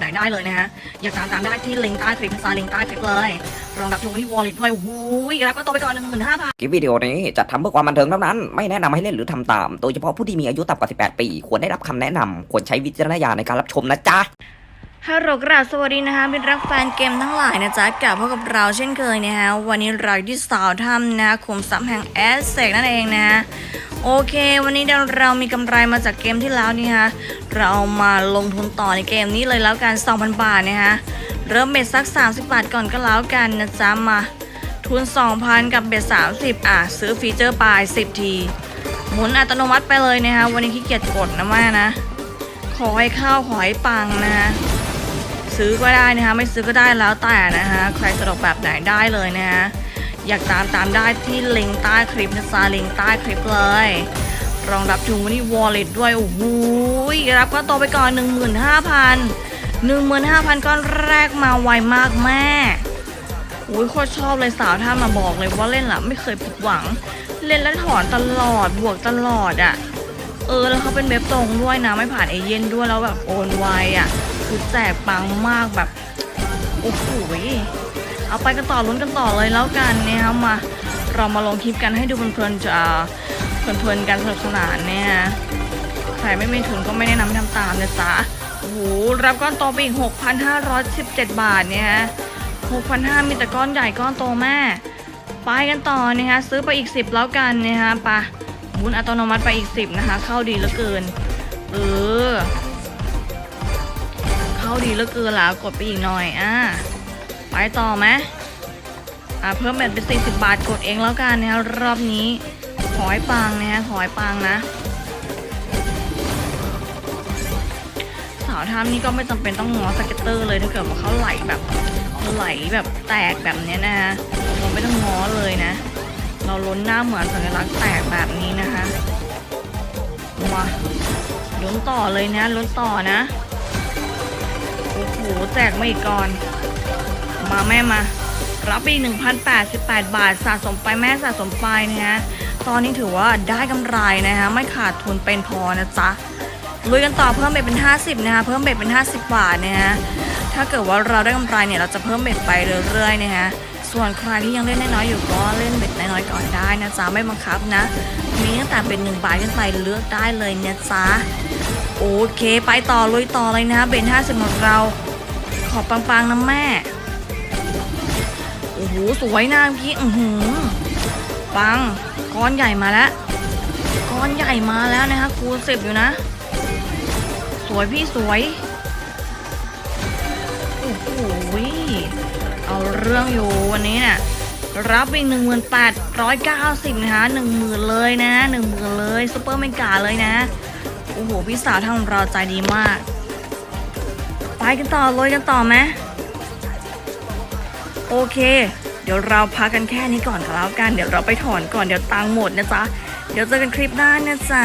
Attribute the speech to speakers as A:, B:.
A: ไหนได้เลยนะฮะ อยากตามตามได้ที่ลิงก์ใต้คลิปซาลิงก์ใต้คลิปเลยรองรับชมที่วอลล็ตด้วยโอ้ยรับก็โตไปก่อนหนึ่งหมื่นห้าพัน
B: คลิปวิดีโอนี้จัดทำเพื่อความบันเทิงเท่านั้น ไม่แนะนำให้เล่นหรือทำตาม โดยเฉพาะผู้ที่มีอายุต่ำกว่า 18 ปี ควรได้รับคำแนะนำควรใช้วิจารณญาณในการรับชมนะจ๊ะ
A: ฮัลโหลกราบสวัสดีนะคะเป็นรักแฟนเกมทั้งหลายนะจ๊ะกลับพบกับเราเช่นเคยนะฮะวันนี้เราอยู่ที่สาวถ้ำนะคะขุมทรัพย์แห่งแอสเซกนั่นเองนะฮะโอเค วันนี้เดี๋ยวเรามีกำไรมาจากเกมที่แล้วนี่ฮะเรามาลงทุนต่อในเกมนี้เลยแล้วกัน 2,000 บาทนะฮะเริ่มเบ็ดสัก 30 บาทก่อนก็แล้วกันนะจ๊ะมาทุน 2,000 กับเบ็ด30 อะ ซื้อฟีเจอร์ปลาย 10 ที หมุนอัตโนมัติไปเลยนะฮะวันนี้ขี้เกียจกดนะแม่นะขอให้เข้าขอให้ปังนะฮะ ซื้อก็ได้นะคะไม่ซื้อก็ได้แล้วแต่นะคะใครสะดวกแบบไหนได้เลยนะคะอยากตามตามได้ที่ลิงก์ใต้คลิปนะจ๊ะลิงก์ใต้คลิปเลย รองรับถึงวันนี้ wallet ด้วยโอ้โหรับก็โตไปก่อน 15,000 15,000 ก้อนแรกมาไวมากแม่โอ้ยโคตรชอบเลยสาวท่ามาบอกเลยว่าเล่นละไม่เคยผิดหวัง เล่นแล้วถอนตลอดบวกตลอดอะ่ะเออแล้วเขาเป็นเว็บตรงด้วยนะไม่ผ่านเอเย่นด้วยแล้วแบบโอนไวอะ่ะ คือแจกปังมากแบบ โอ้โหเอาไปกันต่อลุ้นกันต่อเลยแล้วกันเนี่ยครับมา เรามาลงคลิปกันให้ดูเพลินๆจะเพลินๆกันสนุกสนานเนี่ยใครไม่มีทุนก็ไม่แนะนำให้ทำตามนะจ๊ะโอ้โหรับก้อนโตไปอีก 6,517 บาทเนี่ยฮะ6,500 มีแต่ก้อนใหญ่ก้อนโตแม่ไปกันต่อนะคะซื้อไปอีก 10 แล้วกันนะคะปะหมุนอัตโนมัติไปอีก 10 นะคะ เข้าดีเหลือเกิน เออาดีเหลือเกินล้วกดไปอีกหน่อยอะไปต่อไหมอะเพิ่มแบบเป็น 40 บาทกดเองแล้วกันนะรอบนี้ขอให้ปังนะฮะขอให้ปังนะ สาวทำนี่ก็ไม่จำเป็นต้องงอสเก็ตเตอร์เลยถ้าเกิดว่าเขาไหลแบบไหลแบบแตกแบบเนี้ยนะฮะเราไม่ต้องงอเลยนะ เราล้นหน้าเหมือนสัญลักษณ์แตกแบบนี้นะคะมาลุ้นต่อเลยนะลุ้นต่อนะ อ้โหแจกไมาอีกก่อน มาแม่มา รับไปอีก1,088 บาทสะสมไปแม่สะสมไปนะฮะ ตอนนี้ถือว่าได้กำไรนะฮะ ไม่ขาดทุนเป็นพอนะจ๊ะลุยกันต่อเพิ่มเบ็ดเป็น 50 นะคะ เพิ่มเบ็ดเป็น 50 บาทนะฮะ ถ้าเกิดว่าเราได้กำไรเนี่ยเราจะเพิ่มเบ็ดไปเรื่อยๆนะฮะ ส่วนใครที่ยังเล่นน้อยๆอยู่ก็เล่นเบ็ดน้อยๆก่อนได้นะจ๊ะไม่บังคับนะ มีตั้งแต่เป็น 1 บาทขึ้นไปเลือกได้เลยนะจ๊ะ โอเค ไปต่อลุยต่อเลยนะฮะเบ็ด50ของเรา ขอปังๆนะแม่ โอ้โห สวยนะพี่อือหือปัง ก้อนใหญ่มาแล้ว ก้อนใหญ่มาแล้วนะคะคูณสิบอยู่นะ สวยพี่สวย โอ้โหเอาเรื่องอยู่วันนี้เนี่ยรับอีกหนึ่งหมื่นแปดร้อยเก้าสิบนะคะหนึ่งหมื่นเลยนะหนึ่งหมื่นเลยซุปเปอร์เมกาเลยนะ อ้โหพี่สาวทางเราใจดีมาก ไปกันต่อเลยกันต่อไหมโอเค เดี๋ยวเราพักกันแค่นี้ก่อนก็แล้วกัน เดี๋ยวเราไปถอนก่อนเดี๋ยวตังหมดนะจ๊ะ เดี๋ยวเจอกันคลิปหน้านะจ๊ะ